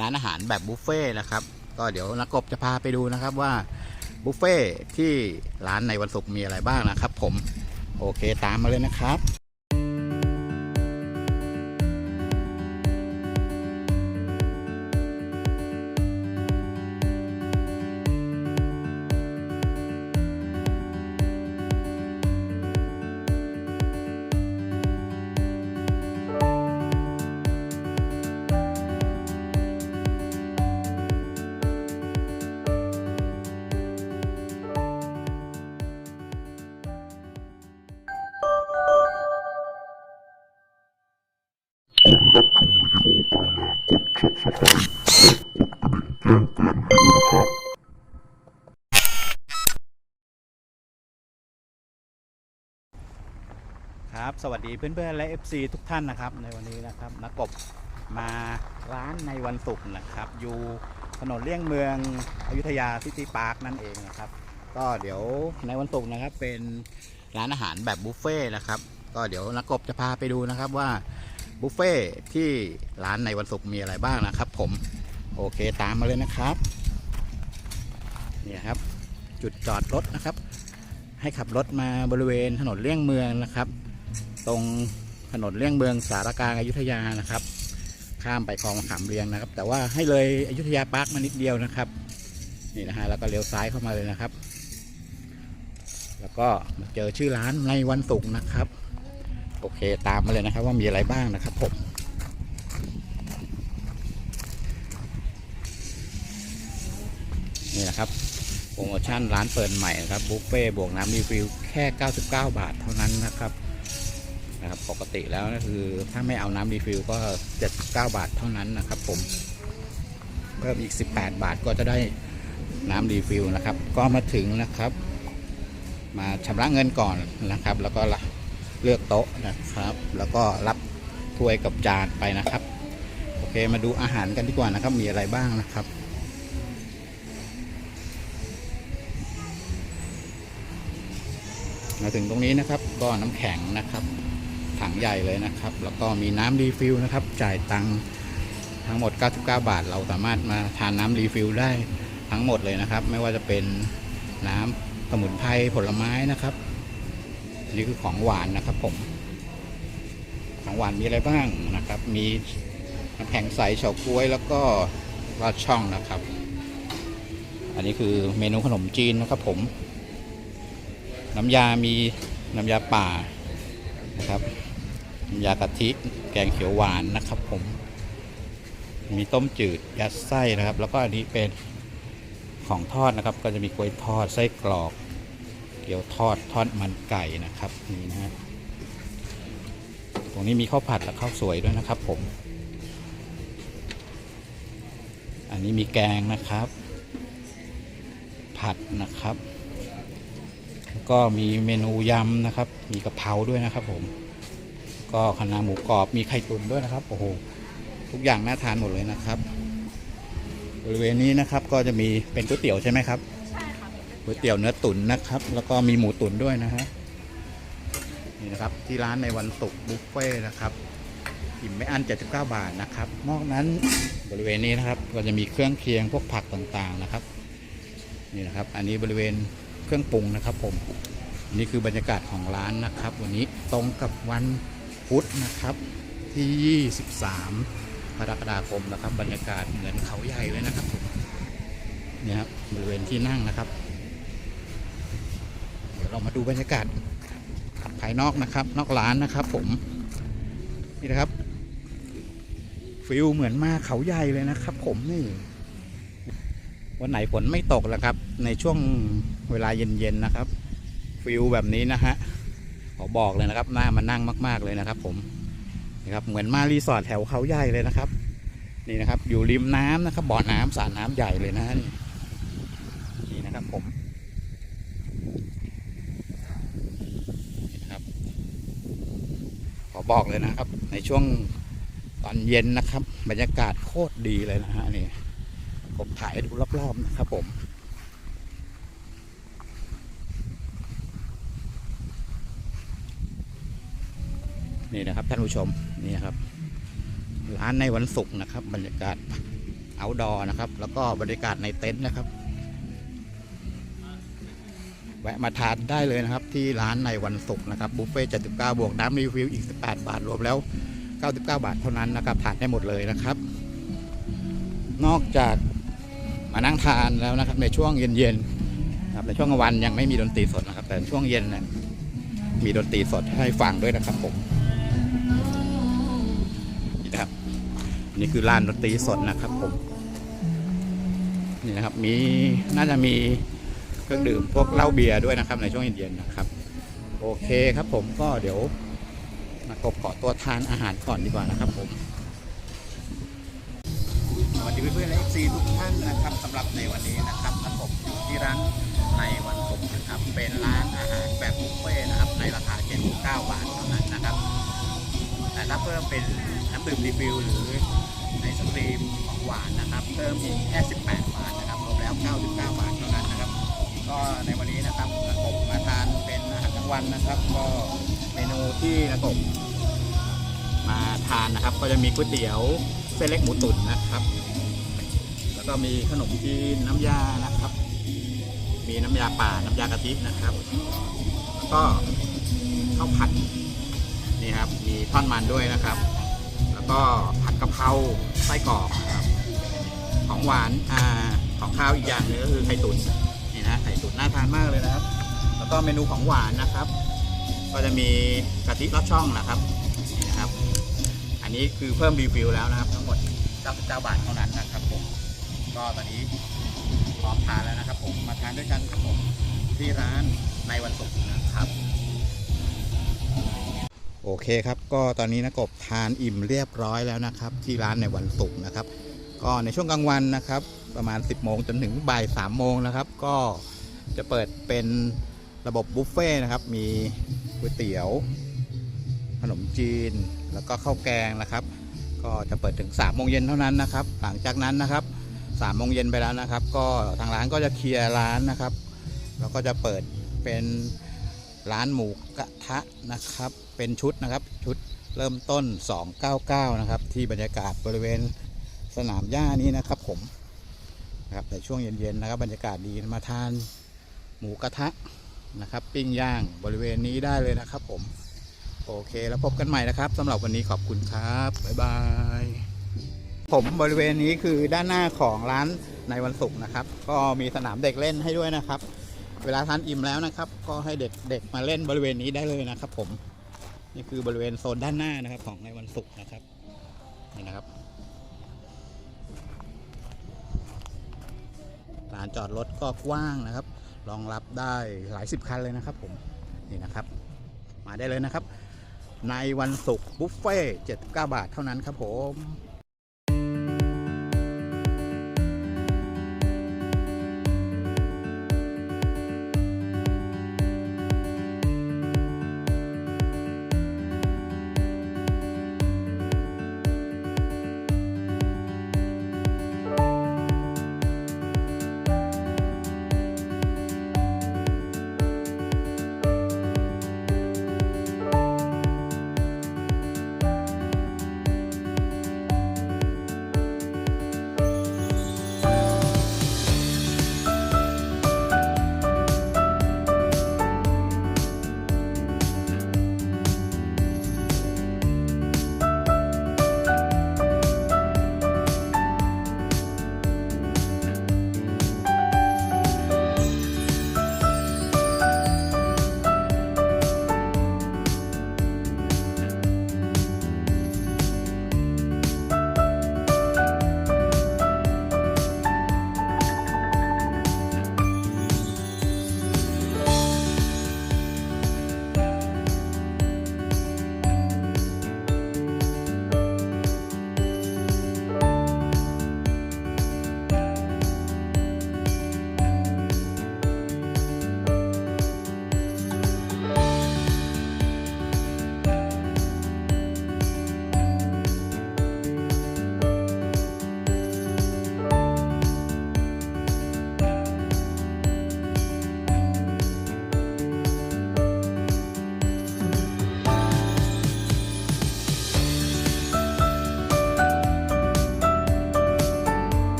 ร้านอาหารแบบบุฟเฟ่ต์นะครับ ก็เดี๋ยวนักกบจะพาไปดูนะครับว่าบุฟเฟ่ต์ที่ร้านในวันศุกร์มีอะไรบ้างนะครับ ผมโอเคตามมาเลยนะครับ ครับ สวัสดีเพื่อนๆและ FC ทุกท่านนะครับ ในวันนี้นะครับนักกบมาร้านในวันศุกร์นะครับ อยู่ถนนเลี่ยงเมืองอยุธยาซิตี้พาร์คนั่นเองนะครับ ก็เดี๋ยวในวันศุกร์นะครับเป็นร้านอาหารแบบบุฟเฟ่ต์นะครับ ก็เดี๋ยวนักกบจะพาไปดูนะครับว่า บุฟเฟ่ที่ร้านในวันศุกร์มีอะไรบ้างนะครับ ผมโอเคตามมาเลยนะครับเนี่ยครับ จุดจอดรถนะครับ ให้ขับรถมาบริเวณถนนเลี่ยงเมืองนะครับ ตรงถนนเลี่ยงเมืองสารกลางอายุธยานะครับ ข้ามไปคลองขามเรียงนะครับ แต่ว่าให้เลยอยุธยาปาร์คมานิดเดียวนะครับนี่นะฮะแล้วก็เลี้ยวซ้ายเข้ามาเลยนะครับ แล้วก็มาเจอชื่อร้านในวันศุกร์นะครับ โอเคตามมาเลยนะครับ ว่ามีอะไรบ้างนะครับผมนี่นะครับโปรโมชั่นร้านเปิดใหม่นะครับบุฟเฟ่ต์บวกน้ำรีฟิลแค่ 99 บาทเท่านั้นนะครับนะครับปกติแล้วก็คือถ้าไม่เอาน้ำรีฟิลก็ 79 บาทเท่านั้นนะครับ ผมเพิ่มอีก 18 บาทก็จะได้น้ำรีฟิลนะครับ ก็มาถึงนะครับ มาชำระเงินก่อนนะครับ แล้วก็ เลือกโต๊ะนะครับ แล้วก็รับถ้วยกับจานไปนะครับ โอเคมาดูอาหารกันดีกว่านะครับ มีอะไรบ้างนะครับมาถึงตรงนี้นะครับก็น้ำแข็งนะครับ ถังใหญ่เลยนะครับ แล้วก็มีน้ำรีฟิลนะครับ จ่ายตังค์ทั้งหมด 99 บาท เราสามารถมาทานน้ำรีฟิลได้ทั้งหมดเลยนะครับ ไม่ว่าจะเป็นน้ำสมุนไพรผลไม้นะครับ นนี้คือของหวานนะครับผม ของหวานมีอะไรบ้างนะครับ มีน้ำแข็งใสเฉาก๊วยแล้วก็ลอดช่องนะครับ อันนี้คือเมนูขนมจีนนะครับผม น้ำยามีน้ำยาป่านะครับน้ำยากะทิแกงเขียวหวานนะครับผม มีต้มจืดยัดไส้นะครับ แล้วก็อันนี้เป็นของทอดนะครับ ก็จะมีกล้วยทอดไส้กรอก เกี๊ยวทอดทอดมันไก่นะครับนี่นะฮะตรงนี้มีข้าวผัดและข้าวสวยด้วยนะครับ ผม อันนี้มีแกงนะครับ ผัดนะครับก็มีเมนูยำนะครับ มีกะเพราด้วยนะครับ ผม ก็คะน้าหมูกรอบมีไข่ตุ๋นด้วยนะครับโอ้โหทุกอย่างน่าทานหมดเลยนะครับ บริเวณนี้นะครับก็จะมีเป็นก๋วยเตี๋ยวใช่ไหมครับ ก๋วยเตี๋ยวเนื้อตุ๋นนะครับ แล้วก็มีหมูตุ๋นด้วยนะฮะนี่นะครับที่ร้านในวันศุกร์บุฟเฟ่ต์นะครับอิ่มไม่อั้น79 บาทนะครับ นอกนั้นบริเวณนี้นะครับก็จะมีเครื่องเคียงพวกผักต่างๆนะครับนี่นะครับ อันนี้บริเวณเครื่องปรุงนะครับผมนี่คือบรรยากาศของร้านนะครับ วันนี้ตรงกับวันพุธนะครับที่ 23กรกฎาคมนะครับ บรรยากาศเหมือนเขาใหญ่เลยนะครับผมเนี่ยครับบริเวณที่นั่งนะครับ เรามาดูบรรยากาศภายนอกนะครับ นอกร้านนะครับผมนี่นะครับฟิลเหมือนมาเขาใหญ่เลยนะครับ ผมนี่วันไหนฝนไม่ตกแล้วครับ ในช่วงเวลาเย็นๆนะครับฟิลแบบนี้นะฮะขอบอกเลยนะครับน่ามานั่งมาก ๆเลยนะครับ ผมนะครับเหมือนมารีสอร์ทแถวเขาใหญ่เลยนะครับ นี่นะครับ อยู่ริมน้ำนะครับบ่อน้ำสระน้ำใหญ่เลยนะนี่นี่นะครับผมนี่นะครับ ขอ บอกเลยนะครับ ในช่วงตอนเย็นนะครับ บรรยากาศโคตรดีเลยนะฮะนี่ผมถ่ายดูรอบๆนะครับผมนี่นะครับท่านผู้ชมนี่ครับ ร้านในวันศุกร์นะครับ บรรยากาศเอาดอนะครับ แล้วก็บรรยากาศในเต็นท์นะครับ แวะมาทานได้เลยนะครับ ที่ร้านในวันศุกร์นะครับบุฟเฟ่ต์79บวกน้ำรีฟิลอีก 18 บาทรวมแล้ว 99 บาทเท่านั้นนะครับทานได้หมดเลยนะครับ นอกจากมานั่งทานแล้วนะครับ ในช่วงเย็นๆนะครับในช่วงกลางวันยังไม่มีดนตรีสดนะครับ แต่ช่วงเย็นนะมีดนตรีสดให้ฟังด้วยนะครับผมนี่นะครับ นี่คือลานดนตรีสดนะครับผมนี่นะครับมีน่าจะมี เครื่องดื่มพวกเหล้าเบียร์ด้วยนะครับในช่วงเย็นๆนะครับ โอเคครับผมก็เดี๋ยวมากบเกาะตัวทานอาหารก่อนดีกว่านะครับผมสวัสดีเพื่อนๆและ FC ทุกท่านนะครับสำหรับในวันนี้นะครับนักบอยู่ที่ร้านในวันศุกร์นะครับเป็นร้านอาหารแบบบุฟเฟ่นะครับในราคา79บาทเท่านั้นนะครับแต่ถ้าเพิ่มเป็นน้ำดื่มรีฟิลหรือไอศครีมของหวานนะครับเพิ่มอีกแค่18บาทนะครับรวมแล้ว 99 บาทเท่านั้น ก็ในวันนี้นะครับนักบมาทานเป็นอาหารกลางวันนะครับ ก็เมนูที่นักบมาทานนะครับ ก็จะมีก๋วยเตี๋ยวเส้นเล็กหมูตุ๋นนะครับ แล้วก็มีขนมจีนน้ำยานะครับ มีน้ำยาป่าน้ำยากะทินะครับแล้วก็ข้าวผัดนี่ครับมีทอดมันด้วยนะครับ แล้วก็ผัดกะเพราไส้กรอกครับของหวานอ่าของข้าวอีกอย่างหนึงก็คือไข่ตุ๋น นี่นะไข่ตุ๋นน่าทานมากเลยนะครับ แล้วก็เมนูของหวานนะครับ ก็จะมีกะทิลอดช่องนะครับนี่นะครับ อันนี้คือเพิ่มรีฟิลแล้วนะครับ ทั้งหมด99บาทเท่านั้นนะครับผมก็ตอนนี้พร้อมทานแล้วนะครับ ผมมาทานด้วยกันครับผมที่ร้านในวันศุกร์นะครับโอเคครับ ก็ตอนนี้นะกบทานอิ่มเรียบร้อยแล้วนะครับ ที่ร้านในวันศุกร์นะครับ ก็ในช่วงกลางวันนะครับ ประมาณ 10 โมงจนถึงบ่าย3โมงนะครับ ก็จะเปิดเป็นระบบบุฟเฟ่ต์นะครับ มีก๋วยเตี๋ยว ขนมจีน แล้วก็ข้าวแกงนะครับ ก็จะเปิดถึง3ามโมงเย็นเท่านั้นนะครับ หลังจากนั้นนะครับ3ามโมงเย็นไปแล้วนะครับ ก็ทางร้านก็จะเคลียร์ร้านนะครับ แล้วก็จะเปิดเป็นร้านหมูกระทะนะครับ เป็นชุดนะครับชุดเริ่มต้น 299 นะครับ ที่บรรยากาศบริเวณสนามหญ้านี้นะครับผม นะครับในช่วงเย็นๆนะครับบรรยากาศดีมาทานหมูกระทะนะครับ ปิ้งย่างบริเวณนี้ได้เลยนะครับ ผมโอเคแล้วพบกันใหม่นะครับสำหรับวันนี้ขอบคุณครับบ๊ายบายผมบริเวณนี้คือด้านหน้าของร้านในวันศุกร์นะครับ ก็มีสนามเด็กเล่นให้ด้วยนะครับ เวลาทานอิ่มแล้วนะครับ ก็ให้เด็กเด็กมาเล่นบริเวณนี้ได้เลยนะครับ ผมนี่คือบริเวณโซนด้านหน้านะครับ ของในวันศุกร์นะครับนี่นะครับ ลานจอดรถก็กว้างนะครับ รองรับได้หลายสิบคันเลยนะครับผม นี่นะครับ มาได้เลยนะครับ ในวันศุกร์บุฟเฟ่ต์79 บาทเท่านั้นครับผม